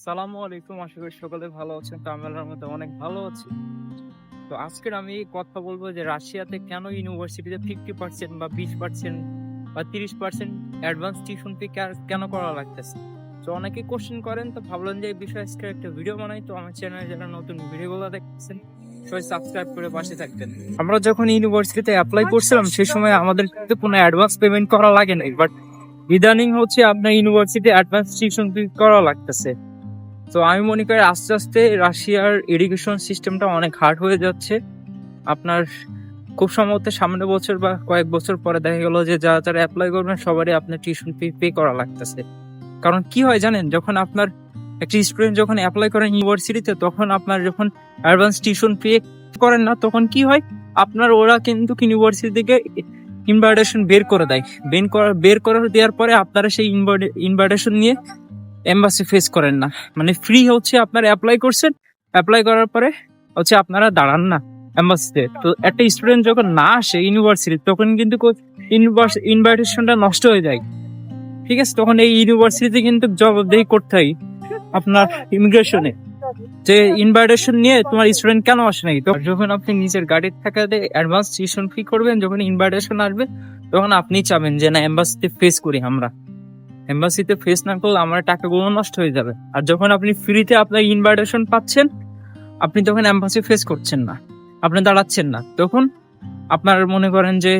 আসসালামু আলাইকুম। আশা করি সকলে ভালো আছেন। তো আমি আল্লাহর মধ্যে অনেক ভালো আছি। তো আজকের আমি কথা বলব যে রাশিয়াতে কেন ইউনিভার্সিটিতে ফিফটি পার্সেন্ট বা বিশ পার্সেন্ট বা তিরিশ পার্সেন্ট অ্যাডভান্স টিউশন ফি কেন করা লাগতেছে? তো অনেকে কোশ্চেন করেন, তো ভাবলাম যে এই বিষয়ে আজকে একটা ভিডিও বানাই। তো আমার চ্যানেলে যারা নতুন ভিডিওগুলো দেখতেছেন, সবাই সাবস্ক্রাইব করে পাশে থাকবেন। আমরা যখন ইউনিভার্সিটিতে অ্যাপ্লাই করছিলাম, সেই সময় আমাদের কিন্তু কোনো অ্যাডভান্স পেমেন্ট করা লাগে নাই। বাট ইদানিং হচ্ছে আপনার ইউনিভার্সিটি অ্যাডভান্স টিউশন ফি করা লাগতেছে। তো আমি মনে করি আস্তে আস্তে রাশিয়ার এডুকেশন সিস্টেমটা অনেক হার্ড হয়ে যাচ্ছে। আপনার খুব সম্ভবত সামনের বছর বা কয়েক বছর পরে দেখা গেল যে যারা যারা অ্যাপ্লাই করবেন, সবারই আপনার টিউশন ফি পে করা লাগতেছে। কারণ কি হয় জানেন, যখন আপনার একটি স্টুডেন্ট যখন অ্যাপ্লাই করেন ইউনিভার্সিটিতে তখন আপনার যখন অ্যাডভান্স টিউশন পে করেন না, তখন কি হয়, আপনার ওরা কিন্তু ইউনিভার্সিটি থেকে ইনভাইটেশন বের করে দেয়। বের করার বের করে দেওয়ার পরে আপনারা সেই ইনভাইটেশন নিয়ে এম্বাসি ফেস করেন না। মানে ফ্রি হচ্ছে আপনারা অ্যাপ্লাই করছেন অ্যাপ্লাই করার পরে হচ্ছে আপনারা দাঁড়ান না এম্বাসিতে তো একটা স্টুডেন্ট যখন না আসে ইউনিভার্সিটি তখন কিন্তু ইনভাইটেশনটা নষ্ট হয়ে যায়। ঠিক আছে? তখন এই ইউনিভার্সিটিতে কিন্তু জবাবদেহি করতে হয় আপনার ইমিগ্রেশনে যে ইনভাইটেশন নিয়ে তোমার স্টুডেন্ট কেন আসে নাই তো যখন আপনি নিজের গাড়ির টাকাতে অ্যাডভান্স টিউশন ফি করবেন, যখন ইনভাইটেশন আসবে, তখন আপনি চাবেন যে না এম্বাসিতে ফেস করি আমরা। এম্বাসিতে ফেস না করলে আমার টাকাগুলো নষ্ট হয়ে যাবে। আর যখন আপনি ফ্রিতে আপনার ইনভাইটেশন পাচ্ছেন, আপনি তখন এম্বাসি ফেস করছেন না। আপনি দাঁড়াচ্ছেন না। তখন আপনার মনে করেন যে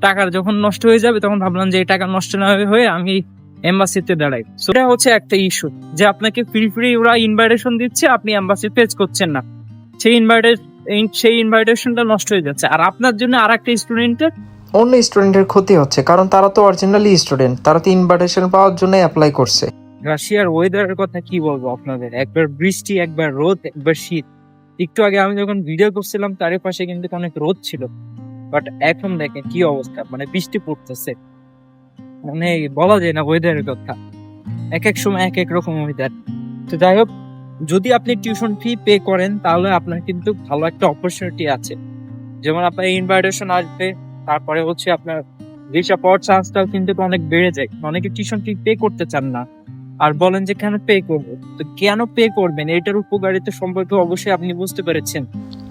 টাকার যখন নষ্ট হয়ে যাবে, তখন ভাবলাম যে এই টাকা নষ্ট না হয়ে আমি এম্বাসিতে দাঁড়াই। এটা হচ্ছে একটা ইস্যু যে আপনাকে ফ্রি ফ্রি ওরা ইনভাইটেশন দিচ্ছে, আপনি এম্বাসি ফেস করছেন না। সেই ইনভাইটে সেই ইনভাইটেশনটা নষ্ট হয়ে যাচ্ছে। আর আপনার জন্য আর একটা স্টুডেন্টের অন্য স্টুডেন্টের ক্ষতি হচ্ছে, কারণ তারা তো অরিজিনালি স্টুডেন্ট তারা তো ইনভাইটেশন পাওয়ার জন্য অ্যাপ্লাই করছে। রাশিয়ার ওয়েদারের কথা কি বলব আপনাদের? একবার বৃষ্টি, একবার রোদ, একবার শীত। একটু আগে আমি যখন ভিডিও করছিলাম তার পাশে কিন্তু অনেক রোদ ছিল। বাট এখন দেখেন কি অবস্থা মানে বৃষ্টি পড়তেছে। মানে বলা যায় না ওয়েদারের কথা। এক এক সময় এক এক রকম ওয়েদার তো যাই হোক, যদি আপনি টিউশন ফি পে করেন, তাহলে আপনার কিন্তু ভালো একটা অপরচুনিটি আছে। যেমন আপনার ইনভাইটেশন আসবে তারপরে হচ্ছে আপনার ভিসা পাওয়ার চান্সটাও কিন্তু অনেক বেড়ে যায়। অনেকে টিউশন ফি পে করতে চান না আর বলেন যে কেন পে করব? তো কেন পে করবেন? এটার উপকারিতা সম্পর্কে অবশ্যই আপনি বুঝতে পেরেছেন।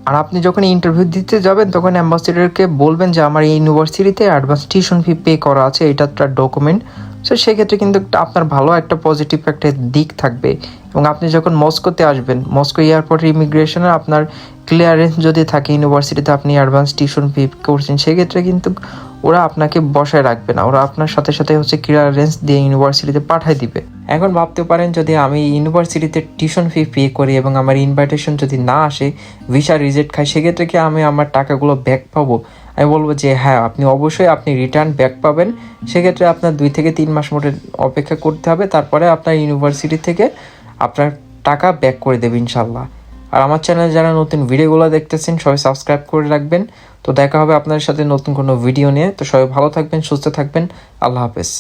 আর আপনি যখন ইন্টারভিউ দিতে যাবেন, তখন অ্যাম্বাসিডারকে বলবেন যে, আমার এই ইউনিভার্সিটিতে অ্যাডভান্স টিউশন ফি পে করা আছে, এটা একটা ডকুমেন্ট সো সেক্ষেত্রে কিন্তু আপনার ভালো একটা পজিটিভ একটা দিক থাকবে। এবং আপনি যখন মস্কোতে আসবেন, মস্কো এয়ারপোর্ট ইমিগ্রেশনে আপনার ক্লিয়ারেন্স যদি থাকে ইউনিভার্সিটিতে আপনি অ্যাডভান্স টিউশন ফি করছেন, সেক্ষেত্রে কিন্তু ওরা আপনাকে বসায় রাখবে না। ওরা আপনার সাথে সাথে হচ্ছে ক্লিয়ারেন্স দিয়ে ইউনিভার্সিটিতে পাঠায় দিবে। এখন ভাবতে পারেন, যদি আমি ইউনিভার্সিটিতে টিউশন ফি পে করি এবং আমার ইনভাইটেশন যদি না আসে ভিসা রিজেক্ট খাই সেক্ষেত্রে কি আমি আমার টাকাগুলো ব্যাক পাবো? আমি বলব যে হ্যাঁ আপনি অবশ্যই আপনি রিটার্ন ব্যাক পাবেন। সেক্ষেত্রে আপনার দুই থেকে তিন মাস মোটে অপেক্ষা করতে হবে। তারপরে আপনার ইউনিভার্সিটি থেকে আপনার টাকা ব্যাক করে দেবে ইনশাল্লাহ আর আমার চ্যানেলে যারা নতুন ভিডিওগুলো দেখতেছেন, সবাই সাবস্ক্রাইব করে রাখবেন। তো দেখা হবে আপনাদের সাথে নতুন কোনো ভিডিও নিয়ে। তো সবাই ভালো থাকবেন, সুস্থ থাকবেন। আল্লাহ হাফেজ।